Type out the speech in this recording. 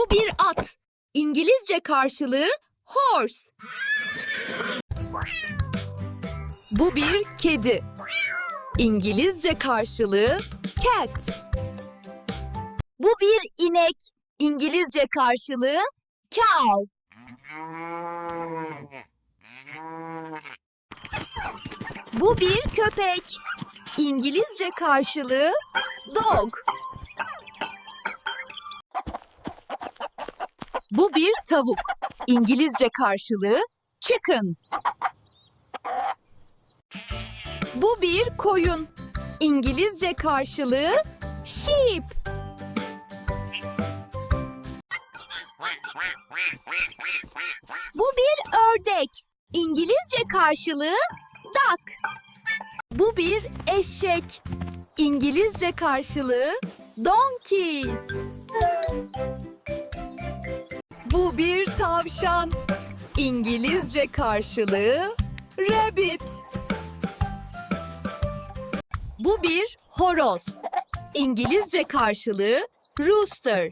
Bu bir at. İngilizce karşılığı horse. Bu bir kedi. İngilizce karşılığı cat. Bu bir inek. İngilizce karşılığı cow. Bu bir köpek. İngilizce karşılığı dog. Bu bir tavuk. İngilizce karşılığı chicken. Bu bir koyun. İngilizce karşılığı sheep. Bu bir ördek. İngilizce karşılığı duck. Bu bir eşek. İngilizce karşılığı donkey. Bu bir tavşan. İngilizce karşılığı rabbit. Bu bir horoz. İngilizce karşılığı rooster.